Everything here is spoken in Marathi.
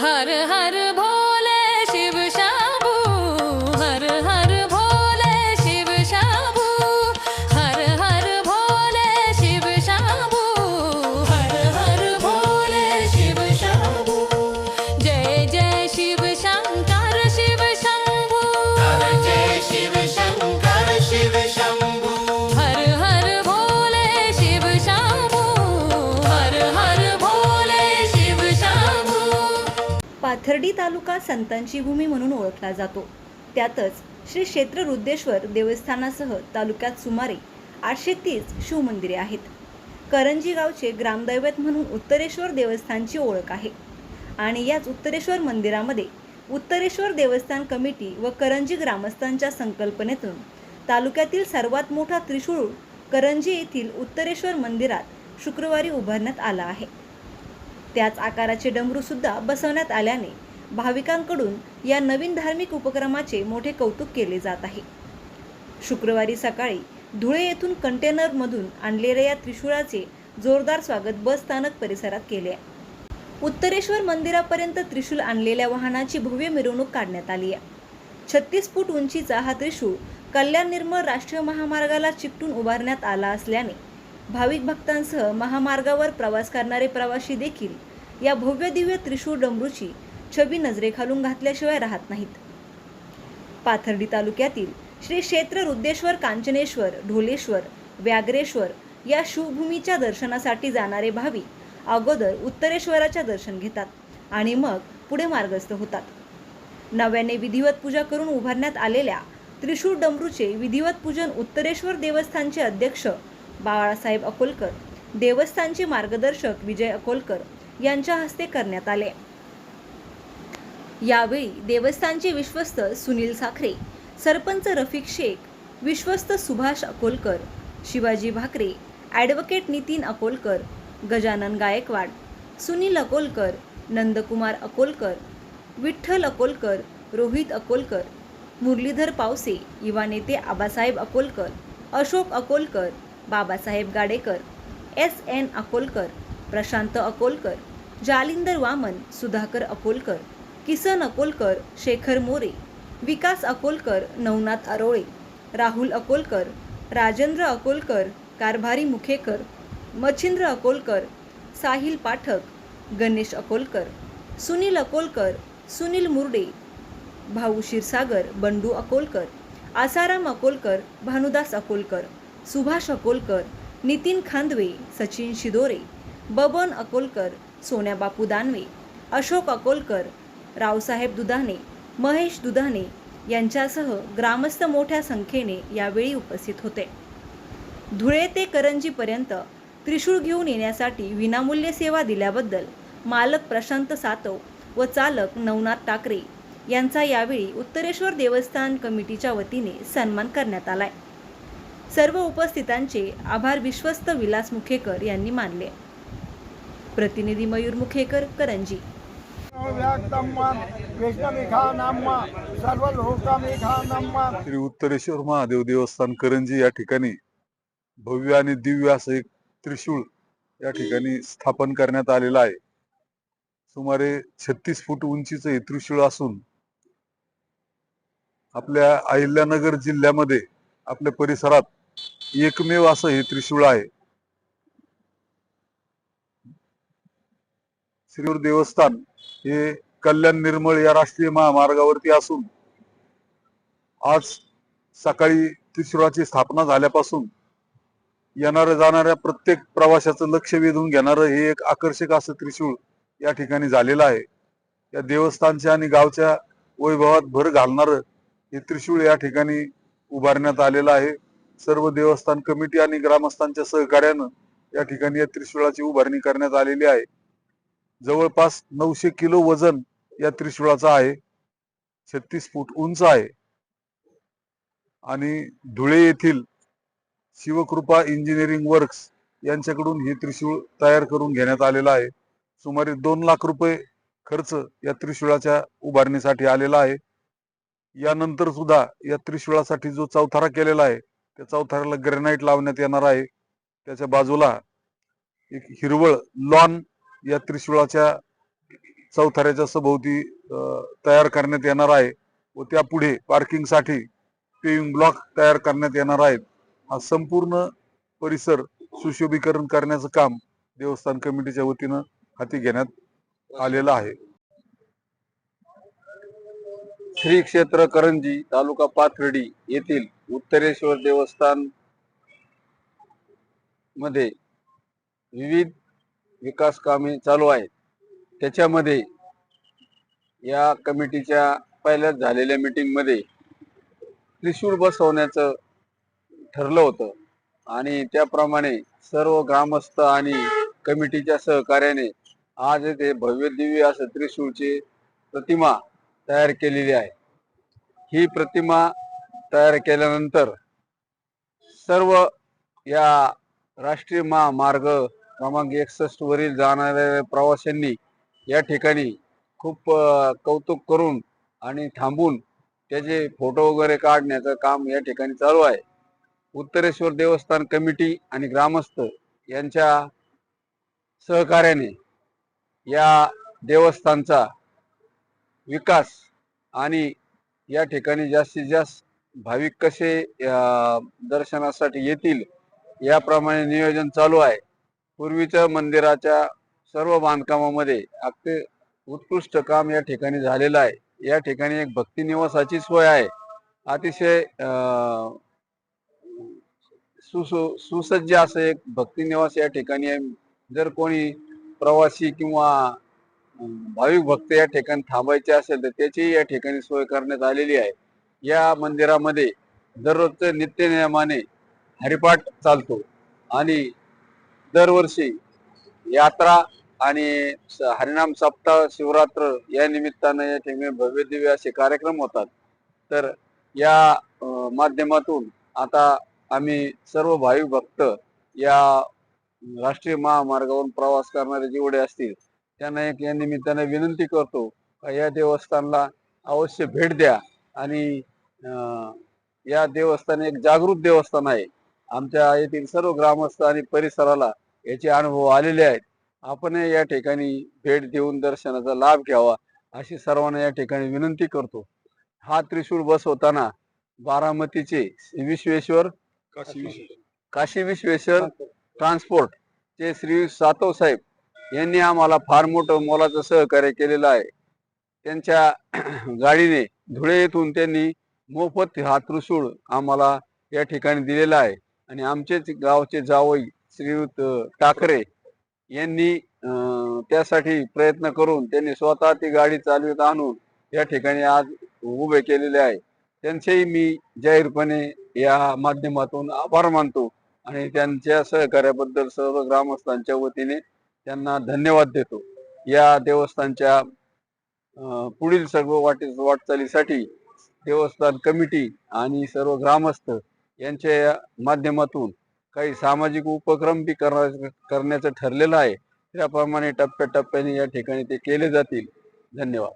हर हर भोले पाथर्डी तालुका संतांची भूमी म्हणून ओळखला जातो. त्यातच श्री क्षेत्र रुद्रेश्वर देवस्थानासह तालुक्यात सुमारे आठशे तीस शिवमंदिरे आहेत. करंजी गावचे ग्रामदैवत म्हणून उत्तरेश्वर देवस्थानची ओळख आहे. आणि याच उत्तरेश्वर मंदिरामध्ये उत्तरेश्वर देवस्थान कमिटी व करंजी ग्रामस्थांच्या संकल्पनेतून तालुक्यातील सर्वात मोठा त्रिशूळ करंजी येथील उत्तरेश्वर मंदिरात शुक्रवारी उभारण्यात आला आहे. त्याच आकाराचे डमरूसुद्धा बसवण्यात आल्याने भाविकांकडून या नवीन धार्मिक उपक्रमाचे मोठे कौतुक केले जात आहे शुक्रवारी सकाळी धुळे येथून कंटेनरमधून आणलेल्या या त्रिशूळाचे जोरदार स्वागत बस स्थानक परिसरात केले आहे. उत्तरेश्वर मंदिरापर्यंत त्रिशूल आणलेल्या वाहनाची भव्य मिरवणूक काढण्यात आली आहे छत्तीस फूट उंचीचा हा त्रिशूळ कल्याण निर्मळ राष्ट्रीय महामार्गाला चिकटून उभारण्यात आला असल्याने भाविक भक्तांसह महामार्गावर प्रवास करणारे प्रवासी देखील या भव्य दिव्य त्रिशूळ डमरूची छबी नजरेखालून घातल्याशिवाय राहत नाहीत. पाथर्डी तालुक्यातील श्री क्षेत्र रुद्रेश्वर कांचनेश्वर ढोलेश्वर व्याघ्रेश्वर या शिवभूमीच्या दर्शनासाठी जाणारे भाविक अगोदर उत्तरेश्वराच्या दर्शन घेतात आणि मग पुढे मार्गस्थ होतात. नव्याने विधिवत पूजा करून उभारण्यात आलेल्या त्रिशूळ डमरूचे विधिवत पूजन उत्तरेश्वर देवस्थानचे अध्यक्ष बाळासाहेब अकोलकर देवस्थानचे मार्गदर्शक विजय अकोलकर यांच्या हस्ते करण्यात आले. यावेळी देवस्थानचे विश्वस्त सुनील साखरे सरपंच रफिक शेख विश्वस्त सुभाष अकोलकर शिवाजी भाकरे ॲडव्होकेट नितीन अकोलकर गजानन गायकवाड सुनील अकोलकर नंदकुमार अकोलकर विठ्ठल अकोलकर रोहित अकोलकर मुरलीधर पावसे युवा नेते आबासाहेब अकोलकर अशोक अकोलकर बाबासाहेब गाडेकर एस एन अकोलकर प्रशांत अकोलकर जालिंदर वामन सुधाकर अकोलकर किसन अकोलकर शेखर मोरे विकास अकोलकर नवनाथ अरोळे राहुल अकोलकर राजेंद्र अकोलकर कारभारी मुखेकर मच्छिंद्र अकोलकर साहिल पाठक गणेश अकोलकर सुनील अकोलकर सुनील मुर्डे भाऊ क्षीरसागर बंडू अकोलकर आसाराम अकोलकर भानुदास अकोलकर सुभाष अकोलकर नितीन खांदवे सचिन शिदोरे बबन अकोलकर सोन्याबापू दानवे अशोक अकोलकर रावसाहेब दुधाने महेश दुधाने यांच्यासह ग्रामस्थ मोठ्या संख्येने यावेळी उपस्थित होते. धुळे ते करंजीपर्यंत त्रिशूळ घेऊन येण्यासाठी विनामूल्य सेवा दिल्याबद्दल मालक प्रशांत सातव व चालक नवनाथ टाकरे यांचा यावेळी उत्तरेश्वर देवस्थान कमिटीच्या वतीने सन्मान करण्यात आलाय. सर्व उपस्थितांचे आभार विश्वस्त विलास मुखेकर यांनी मानले. प्रतिनिधी मयूर मुखेकर करंजी. श्री उत्तरेश्वर महादेव देवस्थान करंजी या ठिकाणी भव्य आणि दिव्य असं एक त्रिशूळ या ठिकाणी स्थापन करण्यात आलेलं आहे. सुमारे छत्तीस फूट उंचीचं हे त्रिशूळ असून आपल्या अहिल्यानगर जिल्ह्यामध्ये आपल्या परिसरात एकमेव असं हे त्रिशूळ आहे. श्रीवर देवस्थान हे कल्याण निर्मळ या राष्ट्रीय महामार्गावरती असून आज सकाळी त्रिशूळाची स्थापना झाल्यापासून येणाऱ्या जाणाऱ्या प्रत्येक प्रवाशाचं लक्ष वेधून घेणारं हे एक आकर्षक असं त्रिशूळ या ठिकाणी झालेलं आहे. या देवस्थानच्या आणि गावच्या वैभवात भर घालणारं हे त्रिशूळ या ठिकाणी उभारण्यात आलेलं आहे. सर्व देवस्थान कमिटी आणि ग्रामस्थांच्या सहकार्यानं या ठिकाणी या त्रिशूळाची उभारणी करण्यात आलेली आहे. जवळपास नऊशे किलो वजन या त्रिशूळाचं आहे. छत्तीस फूट उंच आहे. आणि धुळे येथील शिवकृपा इंजिनिअरिंग वर्क्स यांच्याकडून हे त्रिशूळ तयार करून घेण्यात आलेलं आहे. सुमारे दोन लाख रुपये खर्च या त्रिशूळाच्या उभारणीसाठी आलेला आहे. यानंतर सुद्धा या त्रिशूळासाठी जो चौथारा केलेला आहे त्या चौथाऱ्याला ग्रेनाईट लावण्यात येणार आहे. त्याच्या बाजूला एक हिरवळ लॉन या त्रिशूळाच्या चौथऱ्याच्या सभोवती अं, तयार करण्यात येणार आहे व त्यापुढे पार्किंगसाठी पेविंग ब्लॉक तयार करण्यात येणार आहेत. हा संपूर्ण परिसर सुशोभीकरण करण्याचं काम देवस्थान कमिटीच्या वतीनं हाती घेण्यात आलेलं आहे. श्री क्षेत्र करंजी तालुका पाथर्डी येथील उत्तरेश्वर देवस्थानमध्ये विविध विकास कामे चालू आहेत. त्याच्यामध्ये या कमिटीच्या पहिल्याच झालेल्या मीटिंगमध्ये त्रिशूळ बसवण्याचं ठरलं होतं. आणि त्याप्रमाणे सर्व ग्रामस्थ आणि कमिटीच्या सहकार्याने आज येथे भव्य दिव्य असं त्रिशूळची प्रतिमा तयार केलेली आहे. ही प्रतिमा तयार केल्यानंतर सर्व या राष्ट्रीय महामार्ग क्रमांक एकसष्ट वरील जाणाऱ्या प्रवाशांनी या ठिकाणी खूप कौतुक करून आणि थांबून त्याचे फोटो वगैरे काढण्याचं काम या ठिकाणी चालू आहे. उत्तरेश्वर देवस्थान कमिटी आणि ग्रामस्थ यांच्या सहकार्याने या देवस्थानचा विकास आणि या ठिकाणी जास्तीत जास्त भाविक कसे दर्शनासाठी येतील याप्रमाणे नियोजन चालू आहे. पूर्वीच्या मंदिराच्या सर्व बांधकामामध्ये अगदी उत्कृष्ट काम या ठिकाणी झालेलं आहे. या ठिकाणी एक भक्ती निवासाची सोय आहे. अतिशय सुसु सुसज्ज असं एक भक्ती निवास या ठिकाणी आहे. जर कोणी प्रवासी किंवा भाविक भक्त या ठिकाणी थांबायचे असेल तर त्याची या ठिकाणी सोय करण्यात आलेली आहे. या मंदिरामध्ये दररोजचं नित्यनियमाने हरिपाठ चालतो आणि दरवर्षी यात्रा आणि हरिनाम सप्ताह शिवरात्र या निमित्तानं या ठिकाणी भव्य दिव्य असे कार्यक्रम होतात. तर या माध्यमातून आता आम्ही सर्व भाविक भक्त या राष्ट्रीय महामार्गावरून प्रवास करणारे जेवढे असतील त्यांना एक या निमित्ताने विनंती करतो या देवस्थानला अवश्य भेट द्या आणि अं, या देवस्थान एक जागृत देवस्थान आहे. आमच्या येथील सर्व ग्रामस्थ आणि परिसराला याचे अनुभव आलेले आहेत. आपण या ठिकाणी भेट देऊन दर्शनाचा लाभ घ्यावा अशी सर्वांना या ठिकाणी विनंती करतो. हा त्रिशूळ बसवताना बारामतीचे विश्वेश्वर काशी विश्वेश्वर ट्रान्सपोर्ट चे श्री सातव साहेब यांनी आम्हाला फार मोठं मोलाचं सहकार्य केलेलं आहे. त्यांच्या गाडीने धुळे येथून त्यांनी मोफत हा त्रिशूळ आम्हाला या ठिकाणी दिलेला आहे. आणि आमचेच गावचे जावई श्रीयुत ठाकरे यांनी त्यासाठी प्रयत्न करून त्यांनी स्वतः ती गाडी चालवित आणून या ठिकाणी आज उभे केलेले आहे. त्यांचेही मी जाहीरपणे या माध्यमातून आभार मानतो आणि त्यांच्या सहकार्याबद्दल सर्व ग्रामस्थांच्या वतीने त्यांना धन्यवाद देतो. या देवस्थानच्या पुढील सर्व वाटे वाटचालीसाठी देवस्थान कमिटी आणि सर्व ग्रामस्थ यांच्या माध्यमातून काही सामाजिक उपक्रम बी करण्याचं ठरलेलं आहे. त्याप्रमाणे टप्प्याटप्प्याने या ठिकाणी ते केले जातील. धन्यवाद.